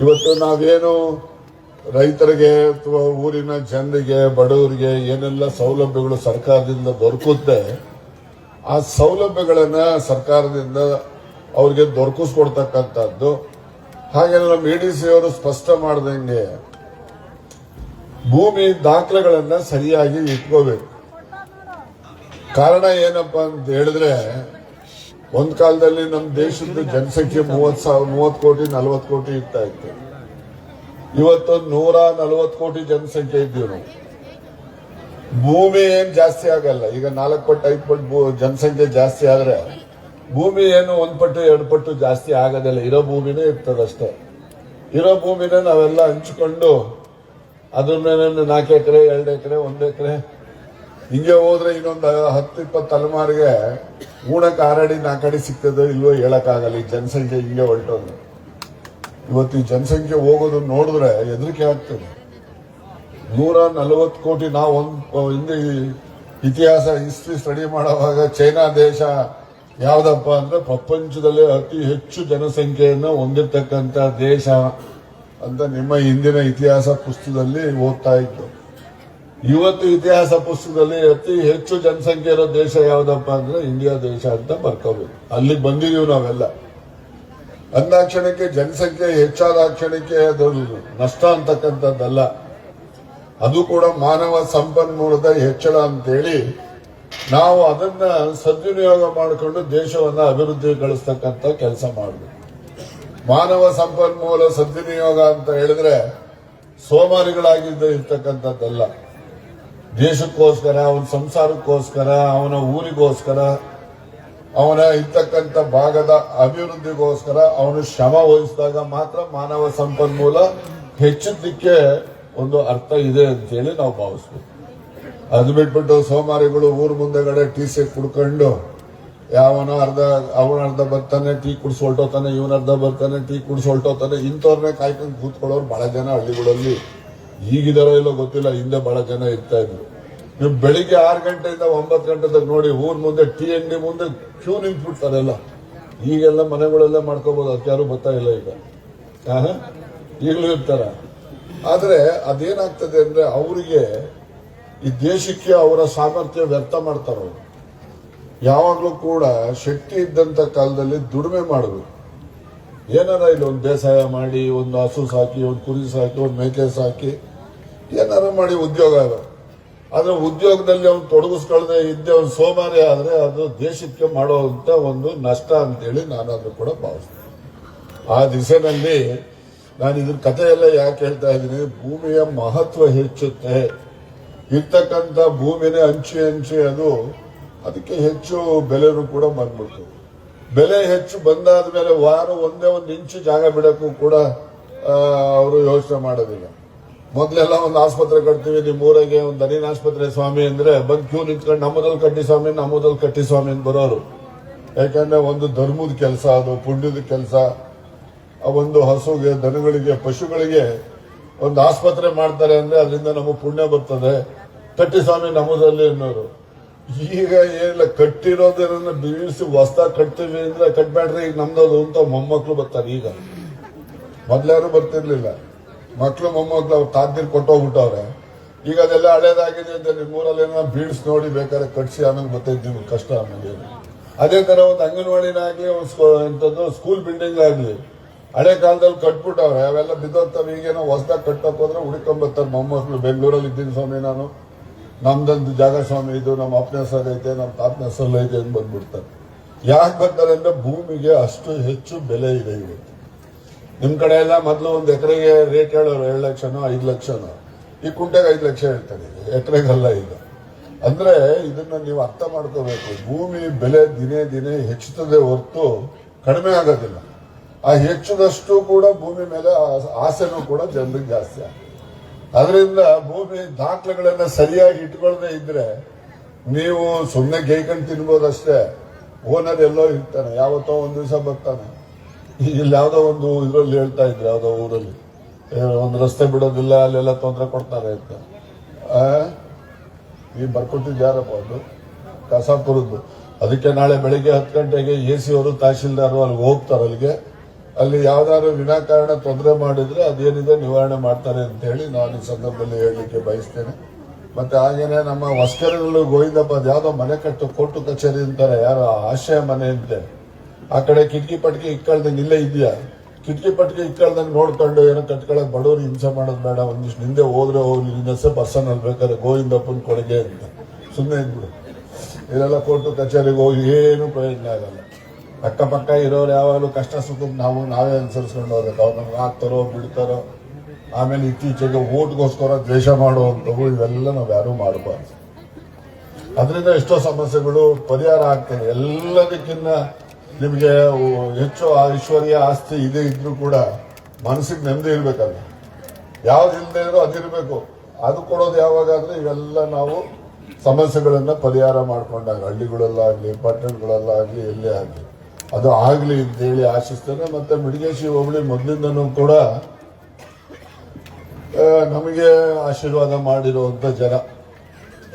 ಇವತ್ತು ನಾವೇನು ರೈತರಿಗೆ ಅಥವಾ ಊರಿನ ಜನರಿಗೆ, ಬಡವರಿಗೆ ಏನೆಲ್ಲ ಸೌಲಭ್ಯಗಳು ಸರ್ಕಾರದಿಂದ ದೊರಕುತ್ತೆ, ಆ ಸೌಲಭ್ಯಗಳನ್ನ ಸರ್ಕಾರದಿಂದ ಅವ್ರಿಗೆ ದೊರಕಿಸ್ಕೊಡ್ತಕ್ಕಂಥದ್ದು. ಹಾಗೆ ನಮ್ಮ ಇ ಡಿ ಸಿ ಅವರು ಸ್ಪಷ್ಟ ಮಾಡ್ದಂಗೆ ಭೂಮಿ ದಾಖಲೆಗಳನ್ನ ಸರಿಯಾಗಿ ಇಟ್ಕೋಬೇಕು. ಕಾರಣ ಏನಪ್ಪಾ ಅಂತ ಹೇಳಿದ್ರೆ ಒಂದ್ ಕಾಲದಲ್ಲಿ ನಮ್ಮ ದೇಶದ ಜನಸಂಖ್ಯೆ ಮೂವತ್ ಸಾವಿರ ಮೂವತ್ ಕೋಟಿ, ನಲವತ್ತು ಕೋಟಿ ಇರ್ತಾ ಇತ್ತು. ಇವತ್ತು ನೂರ ನಲ್ವತ್ತು ಕೋಟಿ ಜನಸಂಖ್ಯೆ ಇದ್ದೀವಿ ನಾವು. ಭೂಮಿ ಏನ್ ಜಾಸ್ತಿ ಆಗಲ್ಲ. ಈಗ ನಾಲ್ಕು ಪಟ್ಟು, ಐದು ಪಟ್ಟು ಜನಸಂಖ್ಯೆ ಜಾಸ್ತಿ ಆದ್ರೆ ಭೂಮಿ ಏನು ಒಂದ್ ಪಟ್ಟು, ಎರಡು ಪಟ್ಟು ಜಾಸ್ತಿ ಆಗೋದಿಲ್ಲ ಇರೋ ಭೂಮಿನೇ ಇರ್ತದಷ್ಟೇ ಇರೋ ಭೂಮಿನೇ ನಾವೆಲ್ಲ ಹಂಚ್ಕೊಂಡು ಅದ್ರ ಮೇಲೆ ನಾಲ್ಕು ಎಕರೆ, ಎರಡು ಎಕರೆ, ಒಂದು ಎಕರೆ ಹಿಂಗೆ ಹೋದ್ರೆ ಇನ್ನೊಂದು ಹತ್ತು, ಇಪ್ಪತ್ತು ತಲೆಮಾರಿಗೆ ಊಣಕ್ಕೆ ಆರಡಿ ನಾಲ್ಕಡಿ ಸಿಗ್ತದೋ ಇಲ್ವೋ ಹೇಳಕ್ಕಾಗಲ್ಲ. ಈ ಜನಸಂಖ್ಯೆ ಹಿಂಗೆ ಹೊರಟೋದು ಇವತ್ತು ಈ ಜನಸಂಖ್ಯೆ ಹೋಗೋದು ನೋಡಿದ್ರೆ ಹೆದರಿಕೆ ಆಗ್ತದೆ. ನೂರ ನಲವತ್ತು ಕೋಟಿ ನಾವು ಒಂದು, ಹಿಂದೆ ಇತಿಹಾಸ ಹಿಸ್ಟ್ರಿ ಸ್ಟಡಿ ಮಾಡುವಾಗ ಚೈನಾ ದೇಶ ಯಾವ್ದಪ್ಪ ಅಂದ್ರೆ ಪ್ರಪಂಚದಲ್ಲೇ ಅತಿ ಹೆಚ್ಚು ಜನಸಂಖ್ಯೆಯನ್ನು ಹೊಂದಿರತಕ್ಕಂತ ದೇಶ ಅಂತ ನಿಮ್ಮ ಹಿಂದಿನ ಇತಿಹಾಸ ಪುಸ್ತಕದಲ್ಲಿ ಓದ್ತಾ ಇತ್ತು ಇವತ್ತು ಇತಿಹಾಸ ಪುಸ್ತಕದಲ್ಲಿ ಅತಿ ಹೆಚ್ಚು ಜನಸಂಖ್ಯೆ ಇರೋ ದೇಶ ಯಾವ್ದಪ್ಪ ಅಂದ್ರೆ ಇಂಡಿಯಾ ದೇಶ ಅಂತ ಬರ್ಕೋಬೇಕು. ಅಲ್ಲಿಗೆ ಬಂದಿದೀವಿ ನಾವೆಲ್ಲ. ಅಂದಾಕ್ಷಣಕ್ಕೆ ಜನಸಂಖ್ಯೆ ಹೆಚ್ಚಾದ ಕ್ಷಣಕ್ಕೆ ಅದು ನಷ್ಟ ಅಂತಕ್ಕಂಥದ್ದಲ್ಲ. ಅದು ಕೂಡ ಮಾನವ ಸಂಪನ್ಮೂಲದ ಹೆಚ್ಚಳ ಅಂತೇಳಿ ನಾವು ಅದನ್ನ ಸದ್ವಿನಿಯೋಗ ಮಾಡಿಕೊಂಡು ದೇಶವನ್ನ ಅಭಿವೃದ್ಧಿಗೊಳಿಸ್ತಕ್ಕಂಥ ಕೆಲಸ ಮಾಡಬೇಕು. ಮಾನವ ಸಂಪನ್ಮೂಲ ಸದ್ವಿನಿಯೋಗ ಅಂತ ಹೇಳಿದ್ರೆ ಸೋಮಾರಿಗಳಾಗಿದ್ದ ಇರ್ತಕ್ಕಂಥದ್ದಲ್ಲ. ದೇಶಕ್ಕೋಸ್ಕರ, ಅವನ ಸಂಸಾರಕ್ಕೋಸ್ಕರ, ಅವನ ಊರಿಗೋಸ್ಕರ, ಅವನ ಇರ್ತಕ್ಕಂಥ ಭಾಗದ ಅಭಿವೃದ್ಧಿಗೋಸ್ಕರ ಅವನು ಶ್ರಮ ವಹಿಸಿದಾಗ ಮಾತ್ರ ಮಾನವ ಸಂಪನ್ಮೂಲ ಹೆಚ್ಚಿದ್ದಕ್ಕೆ ಒಂದು ಅರ್ಥ ಇದೆ ಅಂತೇಳಿ ನಾವು ಭಾವಿಸ್ಬೇಕು. ಅದು ಬಿಟ್ಬಿಟ್ಟು ಸೋಮಾರಿಗಳು ಊರ್ ಮುಂದೆಗಡೆ ಟೀ ಸಿ ಕುಡ್ಕೊಂಡು, ಯಾವನೋ ಅರ್ಧ, ಅವನ ಅರ್ಧ ಬರ್ತಾನೆ, ಟೀ ಕುಡ್ಸ್ ಇವನ ಅರ್ಧ ಬರ್ತಾನೆ, ಟೀ ಕುಡ್ಸ್ ಇಂಥವ್ರನ್ನೇ ಕಾಯ್ಕೊಂಡು ಕೂತ್ಕೊಳ್ಳೋರು ಬಹಳ ಜನ ಹಳ್ಳಿಗಳಲ್ಲಿ ಈಗಿದಾರೋ ಇಲ್ಲೋ ಗೊತ್ತಿಲ್ಲ, ಹಿಂದೆ ಬಹಳ ಜನ ಇರ್ತಾ ಇದ್ರು. ನೀವು ಬೆಳಿಗ್ಗೆ ಆರು ಗಂಟೆಯಿಂದ ಒಂಬತ್ತು ಗಂಟೆ ತನಕ ನೋಡಿ ಊರ್ ಮುಂದೆ, ಟೀ ಅಂಗಡಿ ಮುಂದೆ ಕ್ಯೂ ನಿಂತ್ಬಿಡ್ತಾರೆಲ್ಲ ಈಗೆಲ್ಲ ಮನೆಗಳೆಲ್ಲ ಮಾಡ್ಕೋಬಹುದು ಅತ್ಯಾರು ಬರ್ತಾ ಇಲ್ಲ ಈಗ? ಈಗಲೂ ಇರ್ತಾರ. ಆದ್ರೆ ಅದೇನಾಗ್ತದೆ ಅಂದ್ರೆ ಅವರಿಗೆ ಈ ದೇಶಕ್ಕೆ ಅವರ ಸಾಮರ್ಥ್ಯ ವ್ಯರ್ಥ ಮಾಡ್ತಾರೆ, ಯಾವಾಗಲೂ ಕೂಡ ಶಕ್ತಿ ಇದ್ದಂತ ಕಾಲದಲ್ಲಿ ದುಡಿಮೆ ಮಾಡಬೇಕು. ಏನಾರ ಇಲ್ಲಿ ಒಂದು ಬೇಸಾಯ ಮಾಡಿ, ಒಂದು ಹಸು ಸಾಕಿ, ಒಂದು ಕುರಿ ಸಾಕಿ, ಒಂದು ಮೇಕೆ ಸಾಕಿ ಏನಾರ ಮಾಡಿ ಉದ್ಯೋಗ ಆದರೆ ಆದ್ರೆ ಉದ್ಯೋಗದಲ್ಲಿ ಅವ್ನು ತೊಡಗಿಸ್ಕೊಳ್ಳದೆ ಇದ್ದೆ ಅವ್ನು ಸೋಮಾರಿ ಆದ್ರೆ ಅದು ದೇಶಕ್ಕೆ ಮಾಡುವಂತ ಒಂದು ನಷ್ಟ ಅಂತೇಳಿ ನಾನು ಅದನ್ನು ಕೂಡ ಭಾವಿಸ್ತೇನೆ. ಆ ದಿಸೆನಲ್ಲಿ ನಾನು ಇದ್ರ ಎಲ್ಲ ಯಾಕೆ ಹೇಳ್ತಾ ಇದ್ದೀನಿ? ಭೂಮಿಯ ಮಹತ್ವ ಹೆಚ್ಚುತ್ತೆ. ಇರ್ತಕ್ಕಂಥ ಭೂಮಿನೇ ಹಂಚಿ ಹಂಚಿ ಅದು ಅದಕ್ಕೆ ಹೆಚ್ಚು ಬೆಲೆನೂ ಕೂಡ ಬಂದ್ಬಿಡ್ತು ಬೆಲೆ ಹೆಚ್ಚು ಬಂದಾದ ಮೇಲೆ ವಾರ ಒಂದೇ ಒಂದು ಇಂಚು ಜಾಗ ಬಿಡಕ್ಕೂ ಕೂಡ ಅವರು ಯೋಚನೆ ಮಾಡೋದಿಲ್ಲ. ಮೊದಲೆಲ್ಲ ಒಂದು ಆಸ್ಪತ್ರೆ ಕಟ್ತೀವಿ ನಿಮ್ಮ ಊರಿಗೆ ಒಂದು ದನಿನ ಆಸ್ಪತ್ರೆ ಸ್ವಾಮಿ ಅಂದ್ರೆ ಬಂದು ಕ್ಯೂ ನಿಂತ್ಕೊಂಡು ನಮ್ಮದಲ್ಲಿ ಕಟ್ಟಿ ಸ್ವಾಮಿ ನಮ್ಮದಲ್ಲಿ ಕಟ್ಟಿ ಸ್ವಾಮಿ ಅಂತ ಬರೋರು. ಯಾಕಂದ್ರೆ ಒಂದು ಧರ್ಮದ ಕೆಲಸ ಅದು, ಪುಣ್ಯದ ಕೆಲಸ. ಒಂದು ಹಸುಗೆ, ದನಗಳಿಗೆ, ಪಶುಗಳಿಗೆ ಒಂದು ಆಸ್ಪತ್ರೆ ಮಾಡ್ತಾರೆ ಅಂದ್ರೆ ಅದರಿಂದ ನಮಗೆ ಪುಣ್ಯ ಬರ್ತದೆ. ಕಟ್ಟಿ ಸ್ವಾಮಿ ನಮ್ಮದಲ್ಲಿ ಅನ್ನೋರು. ಈಗ ಏನಿಲ್ಲ ಕಟ್ಟಿರೋದನ್ನ ಬೀಳಿಸಿ ಹೊಸ್ದಾಗಿ ಕಟ್ತೀವಿ ಅಂದ್ರೆ ಕಟ್ಬೇಡ್ರಿ, ಈಗ ನಮ್ದದು ಅಂತ ಮೊಮ್ಮಕ್ಕಳು ಬರ್ತಾರೆ ಈಗ. ಮೊದ್ಲಾರು ಬರ್ತಿರ್ಲಿಲ್ಲ. ಮಕ್ಳು ಮೊಮ್ಮಕ್ಳು ಅವ್ರು ತಾಗ್ದಿರ್ ಕೊಟ್ಟೋಗ್ಬಿಟ್ಟವ್ರೆ. ಈಗ ಅದೆಲ್ಲ ಹಳೇದಾಗಿದೆ ಅಂತ ನಿಮ್ಮೂರಲ್ಲಿ ಏನೋ ಬೀಡ್ಸ್ ನೋಡಿ ಬೇಕಾದ್ರೆ ಕಟ್ಸಿ ಆಮೇಲೆ ಮತ್ತೆ ನಿಮ್ಗೆ ಕಷ್ಟ ಆಮೇಲೆ ಅದೇ ತರ ಒಂದು ಅಂಗನವಾಡಿನಾಗಲಿ, ಒಂದು ಎಂತದ್ದು ಸ್ಕೂಲ್ ಬಿಲ್ಡಿಂಗ್ ಆಗಲಿ, ಹಳೆ ಕಾಲದಲ್ಲಿ ಕಟ್ಬಿಟ್ಟವ್ರೆ. ಅವೆಲ್ಲ ಬಿದ್ದೋಗ್ತವೆ. ಈಗೇನೋ ಹೊಸದಾಗಿ ಕಟ್ಟಕ್ ಹೋದ್ರೆ ಹುಡುಕೊಂಬರ್ತಾರೆ ಮೊಮ್ಮಕ್ಳು. ಬೆಂಗಳೂರಲ್ಲಿ ಇದ್ದೀನಿ ಸ್ವಾಮಿ ನಾನು. ನಮ್ದೊಂದು ಜಾಗ ಸ್ವಾಮಿ ಇದು, ನಮ್ಮ ಹೆಸರು ಐತೆ, ನಮ್ಮ ಹೆಸರು ಐತೆ ಅಂತ ಬಂದ್ಬಿಡ್ತಾರೆ. ಯಾಕೆ ಬರ್ತಾರೆ ಅಂದರೆ ಭೂಮಿಗೆ ಅಷ್ಟು ಹೆಚ್ಚು ಬೆಲೆ ಇದೆ ಇವತ್ತು. ನಿಮ್ ಕಡೆ ಎಲ್ಲ ಮೊದಲು ಒಂದು ಎಕರೆಗೆ ರೇಟ್ ಹೇಳೋರು ಏಳು ಲಕ್ಷನೋ, ಐದು ಲಕ್ಷನೋ. ಈ ಕುಂಟೆಗೆ ಐದು ಲಕ್ಷ ಹೇಳ್ತಾರೆ ಎಕರೆಗಲ್ಲ ಈಗ. ಅಂದ್ರೆ ಇದನ್ನ ನೀವು ಅರ್ಥ ಮಾಡ್ಕೋಬೇಕು. ಭೂಮಿ ಬೆಲೆ ದಿನೇ ದಿನೇ ಹೆಚ್ಚುತ್ತದೆ ಹೊರತು ಕಡಿಮೆ ಆಗೋದಿಲ್ಲ. ಆ ಹೆಚ್ಚದಷ್ಟು ಕೂಡ ಭೂಮಿ ಮೇಲೆ ಆಸೆನೂ ಕೂಡ ಜನರಿಗೆ ಜಾಸ್ತಿ ಆಗ್ತದೆ. ಅದರಿಂದ ಭೂಮಿ ದಾಖಲೆಗಳನ್ನ ಸರಿಯಾಗಿ ಇಟ್ಕೊಳ್ಳದೆ ಇದ್ರೆ ನೀವು ಸುಮ್ಮನೆ ಗೈಕೊಂಡು ತಿನ್ಬೋದಷ್ಟೇ. ಓನರ್ ಎಲ್ಲೋ ಇರ್ತಾನೆ, ಯಾವತ್ತೋ ಒಂದು ದಿವಸ ಬರ್ತಾನೆ. ಇಲ್ಲಿ ಯಾವುದೋ ಒಂದು ಇದರಲ್ಲಿ ಹೇಳ್ತಾ ಇದ್ರು, ಯಾವ್ದೋ ಊರಲ್ಲಿ. ಒಂದು ರಸ್ತೆ ಬಿಡೋದಿಲ್ಲ, ಅಲ್ಲೆಲ್ಲ ತೊಂದರೆ ಕೊಡ್ತಾರೆ ಅಂತ? ಈ ಬರ್ಕೊಟ್ಟಿದ್ದು ಯಾರಪ್ಪ ಅದು? ಕಸಾಪುರದ್ದು. ಅದಕ್ಕೆ ನಾಳೆ ಬೆಳಿಗ್ಗೆ ಹತ್ತು ಗಂಟೆಗೆ ಎ ಸಿ ಅವರು ತಹಶೀಲ್ದಾರ್ ಅಲ್ಲಿಗೆ ಹೋಗ್ತಾರೆ ಅಲ್ಲಿಗೆ. ಅಲ್ಲಿ ಯಾವ್ದಾದ್ರು ವಿನಾಕಾರಣ ತೊಂದರೆ ಮಾಡಿದ್ರೆ ಅದೇನಿದೆ ನಿವಾರಣೆ ಮಾಡ್ತಾರೆ ಅಂತ ಹೇಳಿ ನಾನು ಈ ಸಂದರ್ಭದಲ್ಲಿ ಹೇಳಲಿಕ್ಕೆ ಬಯಸ್ತೇನೆ. ಮತ್ತೆ ಹಾಗೇನೆ ನಮ್ಮ ಹೊಸ್ಕರಲ್ಲೂ ಗೋವಿಂದಪ್ಪ ಯಾವುದೋ ಯಾವ್ದೋ ಮನೆ ಕಟ್ಟು, ಕೋರ್ಟು ಕಚೇರಿ ಅಂತಾರೆ, ಯಾರೋ ಆಶಯ ಮನೆ ಅಂತೆ. ಆ ಕಡೆ ಕಿಟಕಿ ಪಟ್ಕಿ ಇಕ್ಕಳ್ದಂಗೆ ಇಲ್ಲೇ ಇದೆಯಾ ಕಿಟಕಿ ಪಟ್ಕಿ ಇಕ್ಕಳ್ದಂಗೆ ನೋಡ್ಕೊಂಡು ಏನೋ ಕಟ್ಕೊಳಕ್ ಬಡವ್ರು ಹಿಂಸೆ ಮಾಡೋದು ಬೇಡ, ಒಂದಿಷ್ಟು ನಿಂದೆ ಹೋದ್ರೆ ಹೋಗ್ಲಿ ನಿನ್ನಸೆ ಪರ್ಸನಲ್ ಬೇಕಾದ್ರೆ ಗೋವಿಂದಪ್ಪನ ಕೊಡುಗೆ ಅಂತ. ಸುಮ್ಮನೆ ಇದ್ಬಿಡು. ಇದೆಲ್ಲ ಕೋರ್ಟು ಕಚೇರಿಗೆ ಹೋಗಿ ಏನು ಪ್ರಯೋಜನ ಆಗಲ್ಲ. ಅಕ್ಕಪಕ್ಕ ಇರೋರು ಯಾವಾಗಲೂ ಕಷ್ಟ ಸುಖಕ್ಕೆ ನಾವು, ನಾವೇ ಅನುಸರಿಸ್ಕೊಂಡು ಹೋಗ್ಬೇಕು ಅವ್ರು ನಮ್ಗೆ ಹಾಕ್ತಾರೋ, ಬಿಡ್ತಾರೋ, ಆಮೇಲೆ ಇತ್ತೀಚೆಗೆ ಓಟ್ಗೋಸ್ಕರ ದ್ವೇಷ ಮಾಡುವಂಥವು ಇವೆಲ್ಲ ನಾವು ಯಾರೂ ಮಾಡಬಾರ್ದು. ಅದರಿಂದ ಎಷ್ಟೋ ಸಮಸ್ಯೆಗಳು ಪರಿಹಾರ ಆಗ್ತವೆ. ಎಲ್ಲದಕ್ಕಿಂತ ನಿಮಗೆ ಹೆಚ್ಚು ಐಶ್ವರ್ಯ, ಆಸ್ತಿ ಇದೆ ಇದ್ರೂ ಕೂಡ ಮನಸ್ಸಿಗೆ ನೆಮ್ಮದಿ ಇರಬೇಕಲ್ಲ. ಯಾವ್ದು ಇಲ್ಲದೆ ಇರೋ ಅದಿರಬೇಕು ಅದು ಕೊಡೋದು ಯಾವಾಗಾದ್ರೆ ಇವೆಲ್ಲ ನಾವು ಸಮಸ್ಯೆಗಳನ್ನು ಪರಿಹಾರ ಮಾಡ್ಕೊಂಡಾಗ, ಹಳ್ಳಿಗಳಲ್ಲಾಗಲಿ ಪಟ್ಟಣಗಳಲ್ಲಾಗಲಿ ಎಲ್ಲೇ ಆಗಲಿ. ಅದು ಆಗಲಿ ಅಂತೇಳಿ ಆಶಿಸ್ತೇನೆ. ಮತ್ತೆ ಮಿಡಿಗೇಶಿ ಹೋಬಳಿ ಮೊದಲಿಂದನೂ ಕೂಡ ನಮಗೆ ಆಶೀರ್ವಾದ ಮಾಡಿರುವಂಥ ಜನ.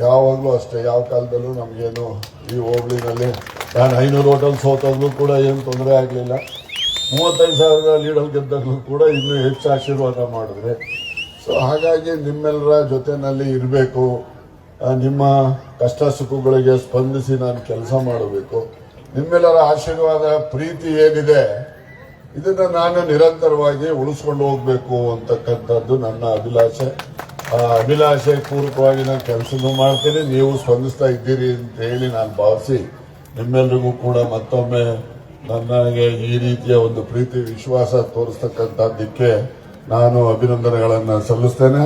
ಯಾವಾಗಲೂ ಅಷ್ಟೇ, ಯಾವ ಕಾಲದಲ್ಲೂ ನಮಗೇನು ಈ ಹೋಬಳಿನಲ್ಲಿ ನಾನು ಐನೂರು ಹೋಟೆಲ್ ಸೋತಾಗಲೂ ಕೂಡ ಏನು ತೊಂದರೆ ಆಗಲಿಲ್ಲ. ಮೂವತ್ತೈದು ಸಾವಿರ ಲೀಡಲ್ ಗೆದ್ದಾಗಲೂ ಕೂಡ ಇನ್ನೂ ಹೆಚ್ಚು ಆಶೀರ್ವಾದ ಮಾಡಿದ್ರೆ. ಸೊ ಹಾಗಾಗಿ ನಿಮ್ಮೆಲ್ಲರ ಜೊತೆಯಲ್ಲಿ ಇರಬೇಕು. ನಿಮ್ಮ ಕಷ್ಟ ಸುಖಗಳಿಗೆ ಸ್ಪಂದಿಸಿ ನಾನು ಕೆಲಸ ಮಾಡಬೇಕು. ನಿಮ್ಮೆಲ್ಲರ ಆಶೀರ್ವಾದ, ಪ್ರೀತಿ ಏನಿದೆ, ಇದನ್ನು ನಾನು ನಿರಂತರವಾಗಿ ಉಳಿಸ್ಕೊಂಡು ಹೋಗಬೇಕು ಅಂತಕ್ಕಂಥದ್ದು ನನ್ನ ಅಭಿಲಾಷೆ. ಅಭಿಲಾಷೆ ಪೂರ್ವಕವಾಗಿ ನಾನು ಕೆಲಸನೂ ಮಾಡ್ತೀನಿ. ನೀವು ಸ್ಪಂದಿಸ್ತಾ ಇದ್ದೀರಿ ಅಂತ ಹೇಳಿ ನಾನು ಭಾವಿಸಿ ನಿಮ್ಮೆಲ್ರಿಗೂ ಕೂಡ ಮತ್ತೊಮ್ಮೆ ನನಗೆ ಈ ರೀತಿಯ ಒಂದು ಪ್ರೀತಿ, ವಿಶ್ವಾಸ ತೋರಿಸ್ತಕ್ಕಂಥದ್ದಕ್ಕೆ ನಾನು ಅಭಿನಂದನೆಗಳನ್ನು ಸಲ್ಲಿಸ್ತೇನೆ.